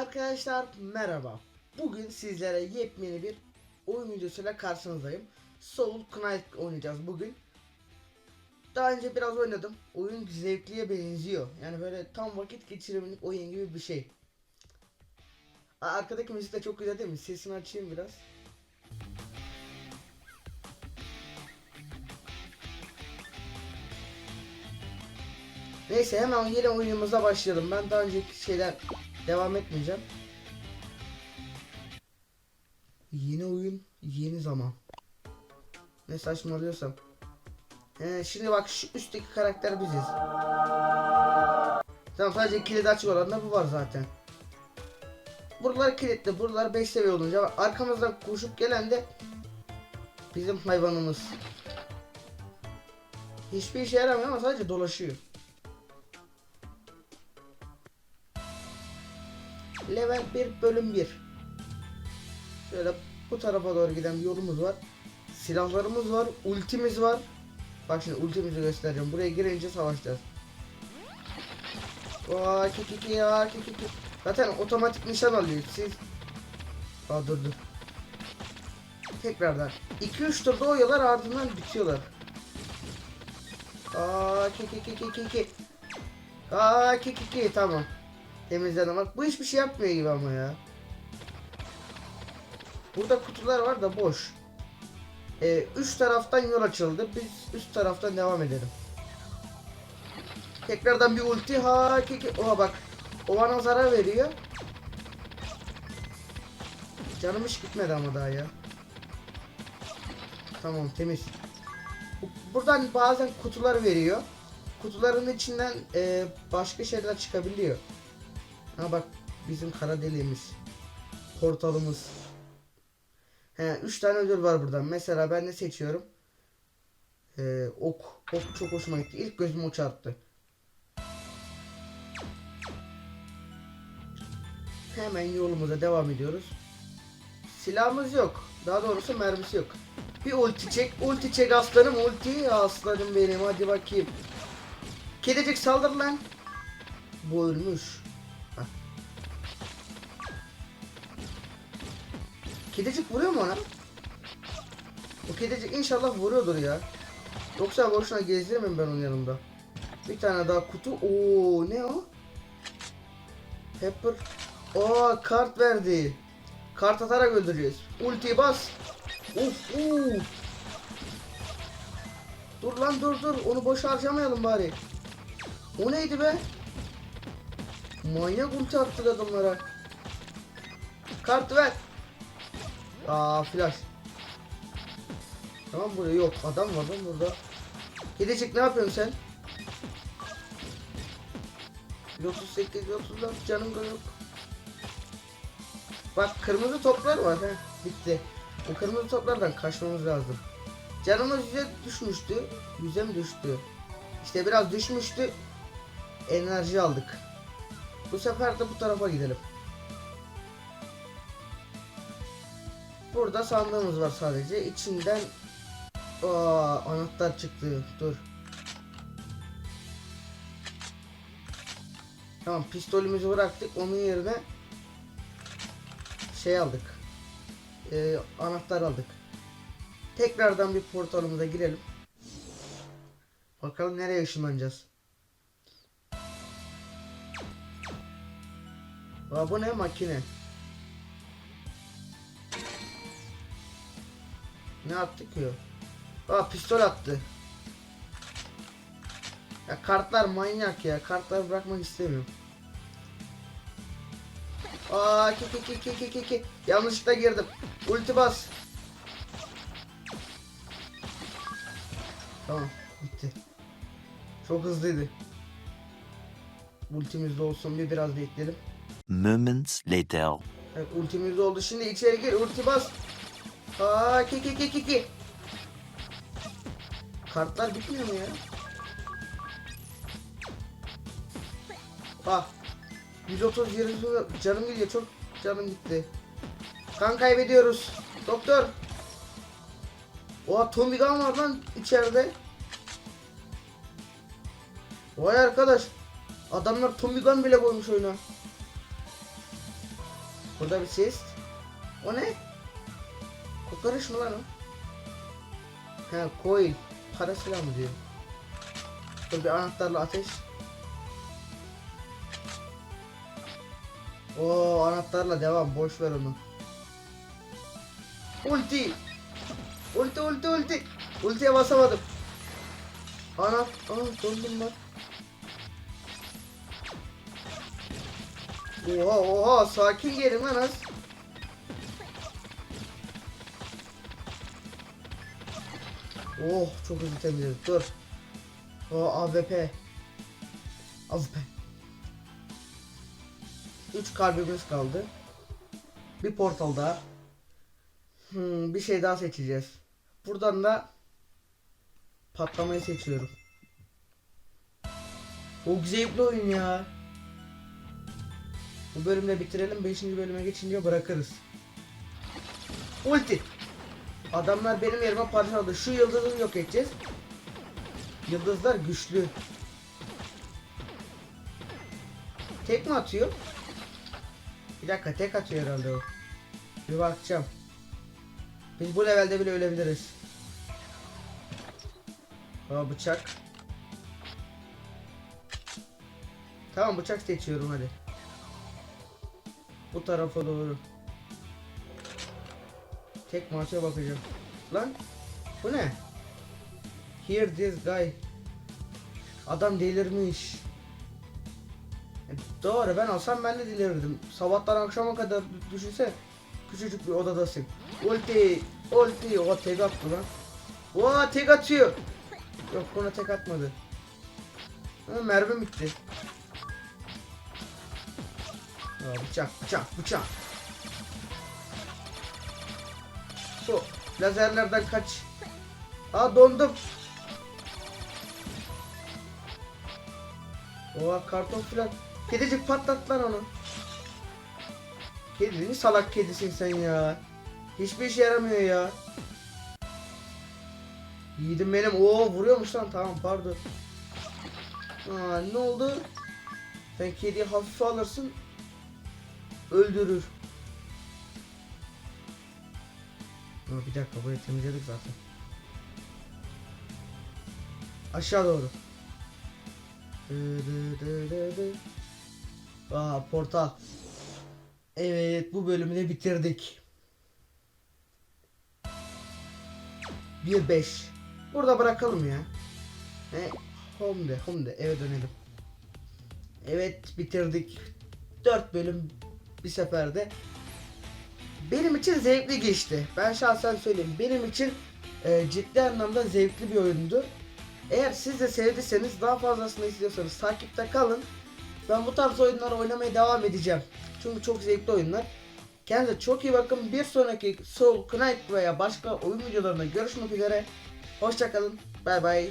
Arkadaşlar merhaba. Bugün sizlere yepyeni bir oyun videosuyla karşınızdayım. Soul Knight oynayacağız bugün. Daha önce biraz oynadım. Oyun zevkliye benziyor. Yani böyle tam vakit geçirebilmek oyun gibi bir şey. Arkadaki müzik de çok güzel değil mi? Sesini açayım biraz. Neyse hemen yeni oyunumuza başlayalım. Ben daha önceki şeyler devam etmeyeceğim. Yeni oyun, yeni zaman. Ne saçmalıyorsam. He, şimdi bak şu üstteki karakter biziz. Tamam sadece kilidi açık olan da bu var zaten. Buralar kilitli, buralar 5 seviye olunca arkamızdan koşup gelen de bizim hayvanımız. Hiçbir işe yaramıyor ama sadece dolaşıyor. Level 1 bölüm 1. Şöyle bu tarafa doğru giden bir yolumuz var. Silahlarımız var, ultimiz var. Bak şimdi ultimizi göstereceğim. Buraya girince savaşacağız. Aa ki ki ki ya ki ki ki. Zaten otomatik nişan alıyor. Siz Aa dur dur. Tekrardan. 2-3 turda oyuyorlar ardından bitiyorlar. Aa ki ki ki ki ki ki. Aa ki ki ki tamam. Temizledim bak. Bu hiçbir şey yapmıyor gibi ama ya. Burada kutular var da boş. Ee, üç taraftan yol açıldı. Biz üst taraftan devam edelim. Tekrardan bir ulti. Ha ki. Oha bak. O bana zarar veriyor. Canım hiç gitmedi ama daha ya. Tamam temiz. Bu- Buradan bazen kutular veriyor. Kutuların içinden e, başka şeyler çıkabiliyor. Ha bak bizim kara deliğimiz. Portalımız. He 3 tane ödül var buradan. Mesela ben ne seçiyorum? Ee, ok. Ok çok hoşuma gitti. İlk gözüm o çarptı. Hemen yolumuza devam ediyoruz. Silahımız yok. Daha doğrusu mermisi yok. Bir ulti çek. Ulti çek aslanım. Ulti aslanım benim. Hadi bakayım. Kedicik saldır lan. Bu ölmüş. Kedicik vuruyor mu ona? O kedicik inşallah vuruyordur ya. Yoksa boşuna gezdirmem ben onun yanında. Bir tane daha kutu. Oo ne o? Pepper. Aa kart verdi. Kart atarak öldüreceğiz. Ulti bas. Uf uf. Dur lan dur dur. Onu boş harcamayalım bari. O neydi be? Manyak ulti attı adamlara. Kart ver. Aa flash. Tamam burada yok. Adam var lan burada. Gidecek ne yapıyorsun sen? 138 134 canım da yok. Bak kırmızı toplar var he. Bitti. O kırmızı toplardan kaçmamız lazım. Canımız yüze düşmüştü. Yüze mi düştü? İşte biraz düşmüştü. Enerji aldık. Bu sefer de bu tarafa gidelim. Burada sandığımız var sadece. İçinden Aa, anahtar çıktı. Dur. Tamam pistolümüzü bıraktık. Onun yerine şey aldık. Ee, anahtar aldık. Tekrardan bir portalımıza girelim. Bakalım nereye ışınlanacağız. Aa, bu ne makine? Ne attı ki o? Aa pistol attı. Ya kartlar manyak ya. Kartları bırakmak istemiyorum. Aa ki ki ki ki ki ki ki. Yanlışlıkla girdim. Ulti bas. Tamam bitti. Çok hızlıydı. Ultimiz de olsun bir biraz bekleyelim. Moments later. Evet ultimiz oldu. Şimdi içeri gir. Ulti bas. Aa ki ki ki ki ki. Kartlar bitmiyor mu ya? Ah. 130 20 canım gidiyor. Çok canım gitti. Kan kaybediyoruz. Doktor. Oha Tommy Gun var lan içeride. Vay arkadaş. Adamlar Tommy Gun bile koymuş oyuna. Burada bir ses. O ne? Kokoreç mi lan o? He coil. Para silahı diyor. Dur bir anahtarla ateş. Oo anahtarla devam boş ver onu. Ulti. Ulti ulti ulti. Ultiye basamadım. Ana, aa dondum lan. Oha oha sakin gelin lan az. Oh çok hızlı temizledik dur. O AWP. AWP. 3 kalbimiz kaldı. Bir portal daha. Hmm, bir şey daha seçeceğiz. Buradan da patlamayı seçiyorum. Çok zevkli oyun ya. Bu bölümle bitirelim. 5. bölüme geçince bırakırız. Ulti. Adamlar benim yerime parça aldı. Şu yıldızı yok edeceğiz. Yıldızlar güçlü. Tek mi atıyor? Bir dakika tek atıyor herhalde o. Bir bakacağım. Biz bu levelde bile ölebiliriz. Aa bıçak. Tamam bıçak seçiyorum hadi. Bu tarafa doğru. Tek maça bakacağım. Lan bu ne? Here this guy. Adam delirmiş. E, Doğru ben olsam ben de delirirdim. Sabahtan akşama kadar düşünse küçücük bir odadasın. Ulti, ulti, o tek attı lan. Oha tek atıyor. Yok buna tek atmadı. Ha, mermi bitti. Aa, bıçak, bıçak, bıçak. Şu lazerlerden kaç. Aa dondum. Oha karton filan. Kedicik patlat lan onu. Kedi ne salak kedisin sen ya. Hiçbir işe yaramıyor ya. Yiğidim benim. Oo vuruyormuş lan tamam pardon. Aa ne oldu? Sen kediyi hafife alırsın. Öldürür. Aa, bir dakika burayı temizledik zaten. Aşağı doğru. Aa portal. Evet bu bölümü de bitirdik. 1-5. Burada bırakalım ya. He, home de, home de eve dönelim. Evet bitirdik. 4 bölüm bir seferde. Benim için zevkli geçti. Ben şahsen söyleyeyim. Benim için e, ciddi anlamda zevkli bir oyundu. Eğer siz de sevdiyseniz daha fazlasını istiyorsanız takipte kalın. Ben bu tarz oyunları oynamaya devam edeceğim. Çünkü çok zevkli oyunlar. Kendinize çok iyi bakın. Bir sonraki Soul Knight veya başka oyun videolarında görüşmek üzere. Hoşçakalın. Bay bay.